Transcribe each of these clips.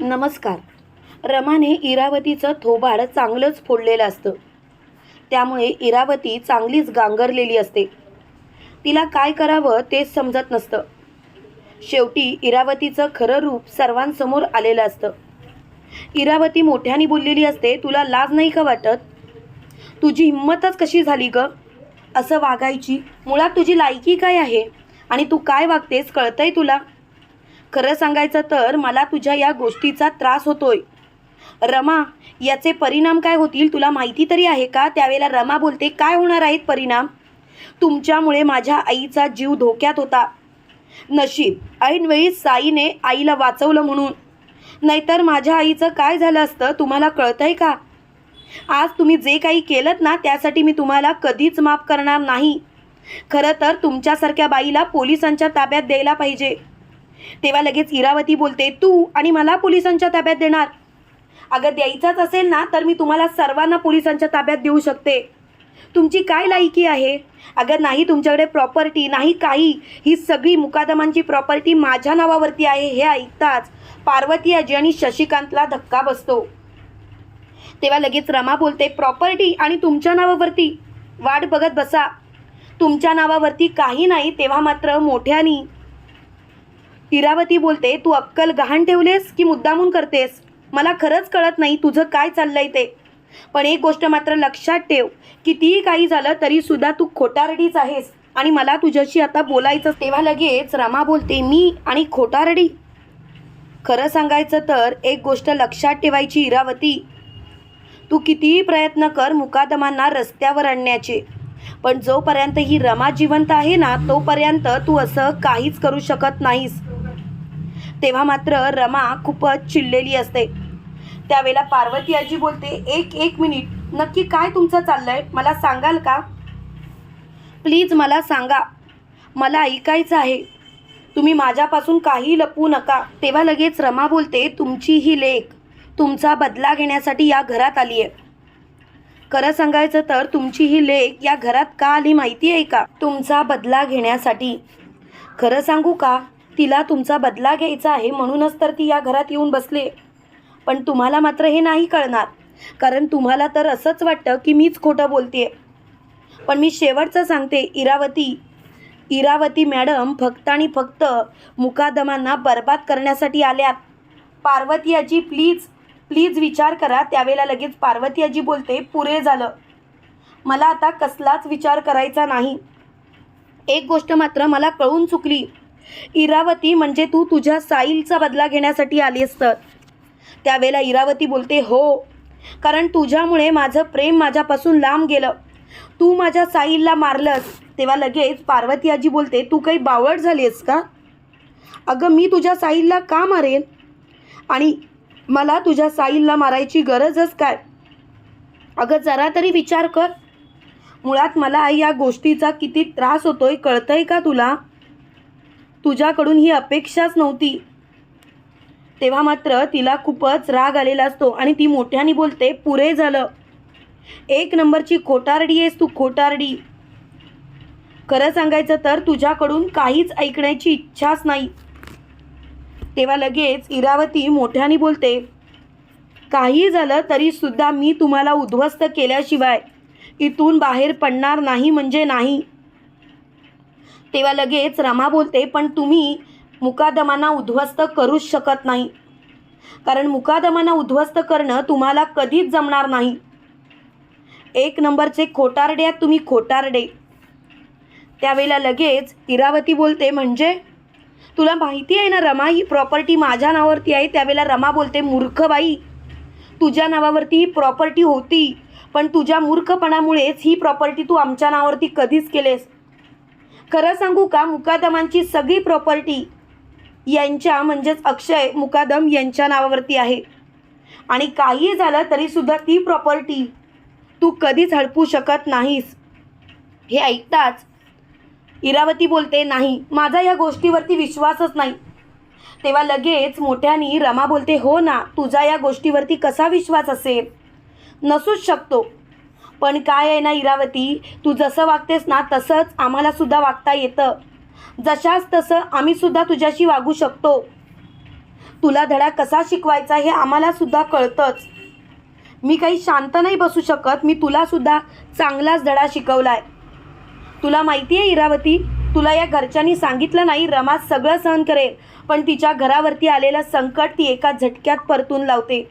नमस्कार. रमाने इरावतीचं थोबाड चांगलंच फोडलेलं असतं. त्यामुळे इरावती चांगलीच गांगरलेली असते. तिला काय करावं तेच समजत नसतं. शेवटी इरावतीचं खरं रूप सर्वांसमोर आलेलं असतं. इरावती मोठ्याने बोललेली असते तुला लाज नाही का वाटत? तुझी हिंमतच कशी झाली ग? असं वागायची. मुळात तुझी लायकी काय आहे? आणि तू काय वागतेस कळतंय तुला? खरं सांगायचं तर मला तुझ्या या गोष्टीचा त्रास होतोय. रमा याचे परिणाम काय होतील तुला माहिती तरी आहे का? त्यावेळेला रमा बोलते काय होणार आहेत परिणाम? तुमच्यामुळे माझ्या आईचा जीव धोक्यात होता. नशीब ऐनवेळी साईने आईला वाचवलं म्हणून. नाहीतर माझ्या आईचं काय झालं असतं तुम्हाला कळतंय का? आज तुम्ही जे काही केलं ना त्यासाठी मी तुम्हाला कधीच माफ करणार नाही. खरं तर तुमच्यासारख्या बाईला पोलिसांच्या ताब्यात द्यायला पाहिजे. तेव्हा लगेच इरावती बोलते तू आणि मला पोलिसांच्या ताब्यात देणार. अगं द्यायचाच असेल ना तर मी तुम्हाला सर्वांना पोलिसांच्या ताब्यात देऊ शकते. तुमची काय लायकी आहे? अगं नाही तुमच्याकडे प्रॉपर्टी नाही काही. ही सगळी मुकादमांची प्रॉपर्टी माझ्या नावावरती आहे हे ऐकताच पार्वती आजी आणि शशिकांतला धक्का बसतो. तेव्हा लगेच रमा बोलते प्रॉपर्टी आणि तुमच्या नावावरती? वाट बघत बसा. तुमच्या नावावरती काही नाही तेव्हा मात्र मोठ्यानी इरावती बोलते तू अक्कल गहाण ठेवलेस की मुद्दामून करतेस? मला खरंच कळत नाही तुझं काय चाललंय ते. पण एक गोष्ट मात्र लक्षात ठेव कितीही काही झालं तरी सुद्धा तू खोटारडीच आहेस आणि मला तुझ्याशी आता बोलायचं तेव्हा लगेच रमा बोलते मी आणि खोटारडी? खरं सांगायचं तर एक गोष्ट लक्षात ठेवायची इरावती. तू कितीही प्रयत्न कर मुकादमांना रस्त्यावर आणण्याचे पण जोपर्यंत ही रमा जिवंत आहे ना तोपर्यंत तू असं काहीच करू शकत नाहीस. तेव्हा मात्र रमा खूपच चिडलेली असते. त्यावेळेला पार्वती आजी बोलते एक एक मिनिट नक्की काय तुमचं चाललंय? मला सांगाल का? प्लीज मला सांगा. मला ऐकायचं आहे. तुम्ही माझ्यापासून काही लपवू नका. तेव्हा लगेच रमा बोलते तुमची ही लेख तुमचा बदला घेण्यासाठी या घरात आली आहे खरं सांगायचं तर तुमची ही लेख या घरात का आली माहिती आहे का? तुमचा बदला घेण्यासाठी. खरं सांगू का? तिला तुमचा बदला घ्यायचा आहे म्हणूनच तर ती या घरात येऊन बसले. पण तुम्हाला मात्र हे नाही कळणार. कारण तुम्हाला तर असंच वाटतं की मीच खोटं बोलते पण मी शेवटचं सांगते इरावती. इरावती मॅडम फक्त आणि फक्त मुकादमांना बर्बाद करण्यासाठी आल्यात. पार्वती आजी प्लीज प्लीज विचार करा. त्यावेळेला लगेच पार्वती आजी बोलते पुरे झालं. मला आता कसलाच विचार करायचा नाही. एक गोष्ट मात्र मला कळून चुकली. इरावती म्हणजे तू तुझ्या साईलचा बदला घेण्यासाठी आली तर त्यावेळेला इरावती बोलते हो कारण तुझ्यामुळे माझं प्रेम माझ्यापासून लांब गेलं. तू माझ्या साईलला मारलंस तेव्हा लगेच पार्वती आजी बोलते तू काही बावळ झाली आहेस का? अगं मी तुझ्या साईलला का मारेन? आणि मला तुझ्या साईलला मारायची गरजच काय? अगं जरा तरी विचार कर. मुळात मला या गोष्टीचा किती त्रास होतोय कळतंय का तुला? तुझ्याकडून ही अपेक्षाच नव्हती. तेव्हा मात्र तिला खूपच राग आलेला असतो आणि ती मोठ्याने बोलते पुरे झालं. एक नंबरची खोटारडी आहेस तू खोटारडी. खरं सांगायचं तर तुझ्याकडून काहीच ऐकण्याची इच्छाच नाही. तेव्हा लगेच इरावती मोठ्याने बोलते काही झालं तरी सुद्धा मी तुम्हाला उद्ध्वस्त केल्याशिवाय इथून बाहेर पडणार नाही म्हणजे नाही. तेव्हा लगेच रमा बोलते पण तुम्ही मुकादमांना उद्ध्वस्त करूच शकत नाही. कारण मुकादमांना उद्ध्वस्त करणं तुम्हाला कधीच जमणार नाही. एक नंबरचे खोटारडे आहात तुम्ही खोटारडे. त्यावेळेला लगेच इरावती बोलते म्हणजे? तुला माहिती आहे ना रमा ही प्रॉपर्टी माझ्या नावावरती आहे. त्यावेळेला रमा बोलते मूर्खबाई तुझ्या नावावरती ही प्रॉपर्टी होती पण तुझ्या मूर्खपणामुळेच ही प्रॉपर्टी तू आमच्या नावावरती कधीच केलेस. खरं सांगू का मुकादमांची सगळी प्रॉपर्टी यांच्या म्हणजेच अक्षय मुकादम यांच्या नावावरती आहे. आणि काही झालं तरीसुद्धा ती प्रॉपर्टी तू कधीच हडपू शकत नाहीस. हे ऐकताच इरावती बोलते नाही माझा या गोष्टीवरती विश्वासच नाही. तेव्हा लगेच मोठ्यानी रमा बोलते हो ना तुझा या गोष्टीवरती कसा विश्वास असेल? नसूच शकतो. पण काय आहे ना इरावती? तू जसं वागतेस ना तसंच आम्हालासुद्धा वागता येतं. जशाच तसं आम्हीसुद्धा तुझ्याशी वागू शकतो. तुला धडा कसा शिकवायचा हे आम्हालासुद्धा कळतंच. मी काही शांत नाही बसू शकत मी तुलासुद्धा चांगलाच धडा शिकवलाय. तुला माहिती आहे इरावती तुला या घरच्यांनी सांगितलं नाही रमा सगळं सहन करेल पण तिच्या घरावरती आलेलं संकट ती एका झटक्यात परतून लावते.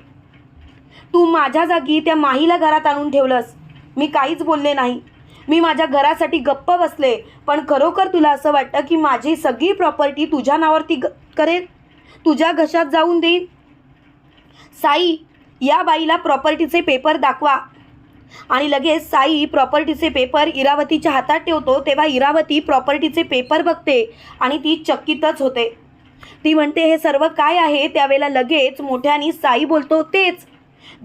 तू माझ्या जागी त्या माहीला घरात आणून ठेवलंस. मी काहीच बोलले नाही. मी माझ्या घरासाठी गप्प बसले पण खरोखर तुला असं वाटतं की माझी सगळी प्रॉपर्टी तुझ्या नावावरती ग करेल? तुझ्या घशात जाऊन देईन? साई या बाईला प्रॉपर्टीचे पेपर दाखवा. आणि लगेच साई प्रॉपर्टीचे पेपर इरावतीच्या हातात ठेवतो तेव्हा इरावती प्रॉपर्टीचे पेपर बघते आणि ती चकितच होते. ती म्हणते हे सर्व काय आहे? त्यावेळेला लगेच मोठ्याने साई बोलतो तेच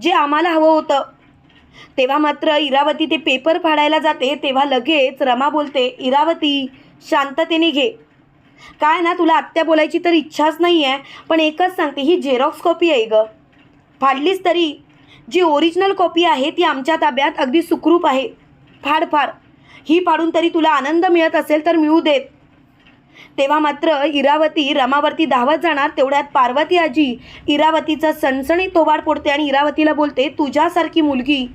जे आम्हाला हवं होतं. तेव्हा मात्र इरावती ते पेपर फाडायला जाते तेव्हा लगेच रमा बोलते इरावती शांततेने घे. काय ना तुला आत्या बोलायची तर इच्छाच नाही आहे पण एकच सांगते ही झेरॉक्स कॉपी आहे ग. फाडलीच तरी? जी ओरिजिनल कॉपी आहे ती आमच्या ताब्यात अगदी सुखरूप आहे. फाड फाड. ही फाडून तरी तुला आनंद मिळत असेल तर मिळू देत. तेव्हा मात्र इरावती रमावरती धावत जाणार तेवढ्यात पार्वती आजी इरावतीचा सणसणी तोबाड फोडते आणि इरावतीला बोलते तुझ्यासारखी मुलगी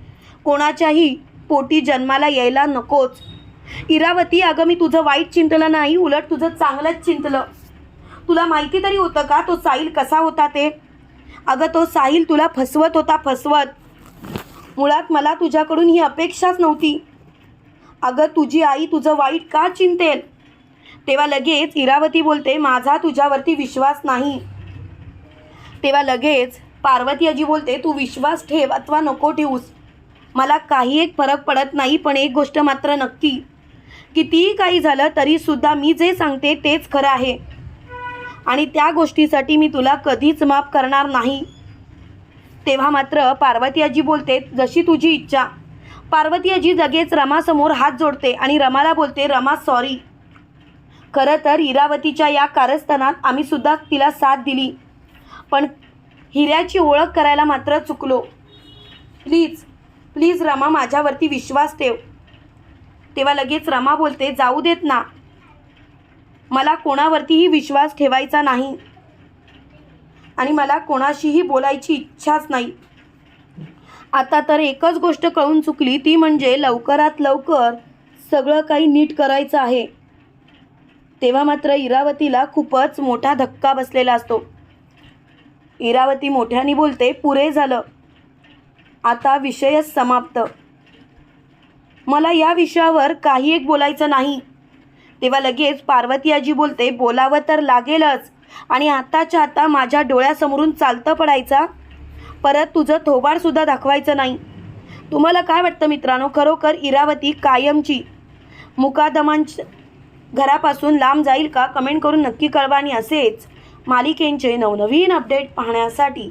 कोणाच्याही पोटी जन्माला यायला नकोच. इरावती अगं मी तुझं वाईट चिंतलं नाही उलट तुझं चांगलंच चिंतलं. तुला माहिती तरी होतं का तो साहिल कसा होता ते? अगं तो साहिल तुला फसवत होता फसवत. मुळात मला तुझ्याकडून ही अपेक्षाच नव्हती. अगं तुझी आई तुझं वाईट का चिंतेल? तेव्हा लगेच इरावती बोलते माझा तुझ्यावरती विश्वास नाही. तेव्हा लगेच पार्वती आजी बोलते तू विश्वास ठेव अथवा नको ठेवूस. मला काही एक फरक पडत नाही पण एक गोष्ट मात्र नक्की. कितीही काही झालं तरीसुद्धा मी जे सांगते तेच खरं आहे. आणि त्या गोष्टीसाठी मी तुला कधीच माफ करणार नाही. तेव्हा मात्र पार्वती आजी बोलते जशी तुझी इच्छा. पार्वती आजी लगेच रमासमोर हात जोडते आणि रमाला बोलते रमा सॉरी खरं तर इरावतीच्या या कारस्थानात आम्हीसुद्धा तिला साथ दिली. पण हिऱ्याची ओळख करायला मात्र चुकलो. प्लीज प्लीज रमा माझ्यावरती विश्वास ठेव. तेव्हा लगेच रमा बोलते जाऊ देत ना. मला कोणावरतीही विश्वास ठेवायचा नाही. आणि मला कोणाशीही बोलायची इच्छाच नाही. आता तर एकच गोष्ट कळून चुकली ती म्हणजे लवकरात लवकर सगळं काही नीट करायचं आहे. तेव्हा मात्र इरावतीला खूपच मोठा धक्का बसलेला असतो. इरावती मोठ्याने बोलते पुरे झालं. आता विषयच समाप्त. मला या विषयावर काही एक बोलायचं नाही. तेव्हा लगेच पार्वती आजी बोलते बोलावं तर लागेलच. आणि आताच्या आता माझ्या डोळ्यासमोरून चालतं पडायचा. परत तुझं थोबाडसुद्धा दाखवायचं नाही. तुम्हाला काय वाटतं मित्रांनो? खरोखर इरावती कायमची मुकादमांच्या घरापासून लांब जाईल का? कमेंट करून नक्की कळवा आणि असेच मालिकेंचे नवनवीन अपडेट पाहण्यासाठी